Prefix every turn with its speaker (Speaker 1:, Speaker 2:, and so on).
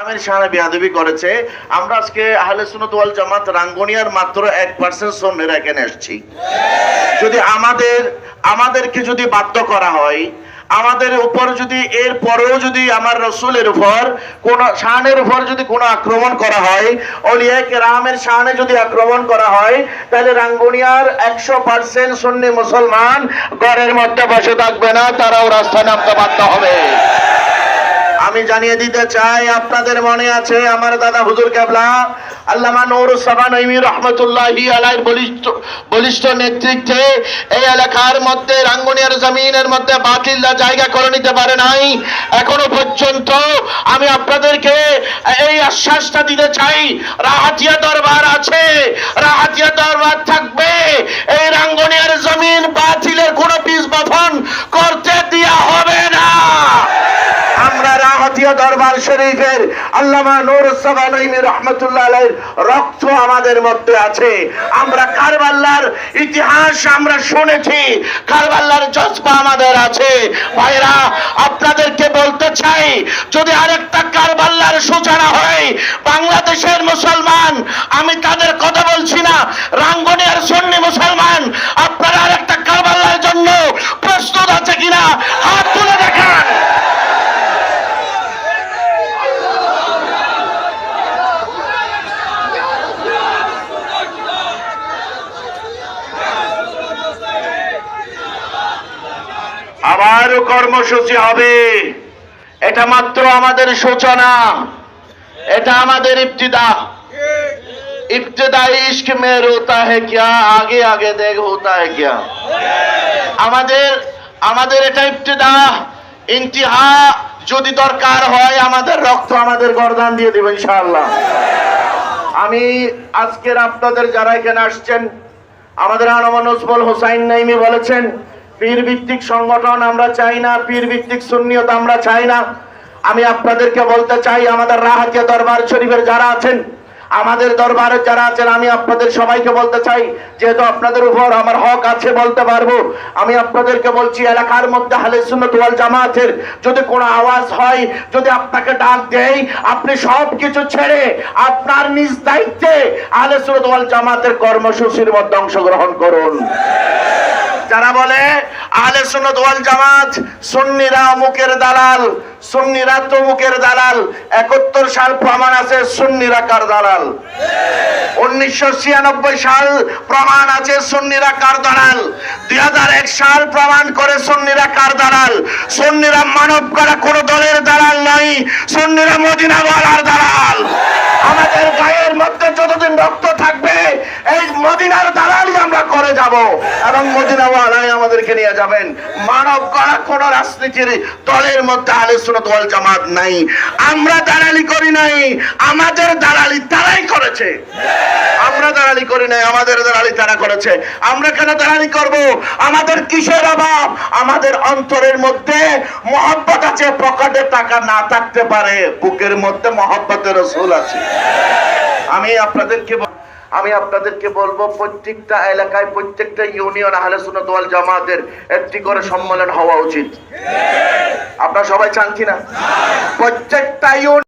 Speaker 1: আমির সাহেব বিয়াদবি করেছে। আমরা আজকে আহলে সুন্নাত ওয়াল জামাত রাঙ্গুনিয়ার মাত্র এক পার্সেন্ট এখানে এসেছি যদি আমাদের, আমাদেরকে যদি বাধ্য করা হয়, আমাদের উপর যদি এর পরেও যদি আমার রসুলের উপর কোন উপর যদি কোনো আক্রমণ করা হয়, অলিয়া কেরামের শাহানে যদি আক্রমণ করা হয়, তাহলে রাঙ্গুনিয়ার একশো পার্সেন্ট সন্নি মুসলমান ঘরের মধ্যে বসে থাকবে না, তারাও রাস্তায় নামতে বাধ্য হবে। আমি জানিয়ে দিতে চাই, আপনাদের মনে আছে আমার দাদা হুজুর কেবলা? আল্লামা আলাইহির বলিষ্ঠ বলিষ্ঠ নেতৃত্বে এই এলাকার মধ্যে, রাঙ্গুনিয়ার জমিনের মধ্যে বাতিলরা জায়গা করে নিতে পারে নাই। এখনও পর্যন্ত আমি আপনাদেরকে এই আশ্বাসটা দিতে চাই, রাহাতিয়া দরবার আছে রাহাতিয়া দরবার থাকবে এই রাঙ্গুনিয়ার জমিন বাতিলের কোনো বীজ বপন করতে দেয়া হবে না আমরা রাহতিয়া দরবার শরীফের আল্লামা নূর সাবানঈমি রহমতুল্লাহ আলাইহির রক্ত আমাদের মধ্যে আছে। আমরা কারবাল্লার ইতিহাস আমরা শুনেছি কারবাল্লার জজবা আমাদের আছে। ভাইরা, আপনাদেরকে বলতে চাই, যদি আরেকটা কারবাল্লার সূচনা হয়, বাংলাদেশের মুসলমান, আমি তাদের কথা বলছি না রাঙ্গনিয়ার সন্নি মুসলমান আপনারা আরেকটা কারবাল্লার জন্য প্রস্তুত আছে কিনা হাত তুলে দেখান আবারও কর্মসূচি হবে। এটা মাত্র আমাদের সূচনা। এটা আমাদের ইফতিদা ইফতেদা ইস্ক মে হতা হে কিয়া? আগে আগে দেখ হতা হে কিয়া? আমাদের আমাদের এটা ইফতেদা ইন্তিহা যদি দরকার হয়, আমাদের রক্ত আমাদের গরদান দিয়ে দেবেন ইনশাআল্লাহ। আমি আজকের আপনাদের যারা এখানে আসছেন, আমাদের আনমান নজবুল হোসাইন নাইমি বলেছেন পীর ভিত্তিক সংগঠন আমরা চাই না পীর ভিত্তিক সুন্নিয়ত আমরা চাই না। আমি আপনাদেরকে বলতে চাই, আমাদের রাহাতিয়া দরবার শরীফের যারা আছেন, আমাদের দরবারে যারা আছেন, আমি আপনাদের সবাইকে বলতে চাই, যেহেতু আপনাদের উপর আমার হক আছে বলতে পারব, আমি আপনাদেরকে বলছি, এলাকার মধ্যে হালে সুন্নত জামাতের যদি কোনো আওয়াজ হয়, যদি আপনাকে ডাক দেয়, আপনি সব কিছু ছেড়ে আপনার নিজ দায়িত্বে আহলে সুন্নত ওয়াল জামাতের কর্মসূচির মধ্যে অংশগ্রহণ করুন। যারা বলে আহলে সুন্নত ওয়াল জামাত, সুন্নিরা অমুকের দালাল, সুন্নিরা তমুকের দালাল, একাত্তর সাল প্রমাণ আছে সুন্নিরা কার দালাল? উনিশশো ছিয়ানব্বই সাল প্রমাণ আছে সুন্নিরা কার দালাল? দুই হাজার এক সাল প্রমাণ করে সুন্নিরা কার দালাল? সুন্নিরা মানব করা কোন দলের দালাল নাই সুন্নিরা মদিনাওয়ালার দালাল। আমাদের যাব এবং মদিনাওয়ালাই আমাদেরকে নিয়ে যাবেন। মানব করা কোন রাজনীতির দলের মধ্যে আলে সুনত ওয়াল জামাত নাই। আমরা দালালি করি নাই, আমাদের দালালি তারাই করেছে। আমরা দালালি করি নাই, আমাদের দালালি তারা করেছে। আমরা কেন দালালি করব? আমাদের কিসের অভাব? আমাদের অন্তরের মধ্যে মহব্বত আছে, পকেটে টাকা না থাকতে পারে, বুকের মধ্যে মহব্বতের রসুল আছে। আমি আপনাদেরকে আমি আপনাদেরকে বলব প্রত্যেকটা এলাকায় প্রত্যেকটা ইউনিয়ন আহলে সুন্নাত ওয়াল জামাতের একটি করে সম্মেলন হওয়া উচিত। আপনারা সবাই চান কিনা? প্রত্যেকটা ইউনিয়ন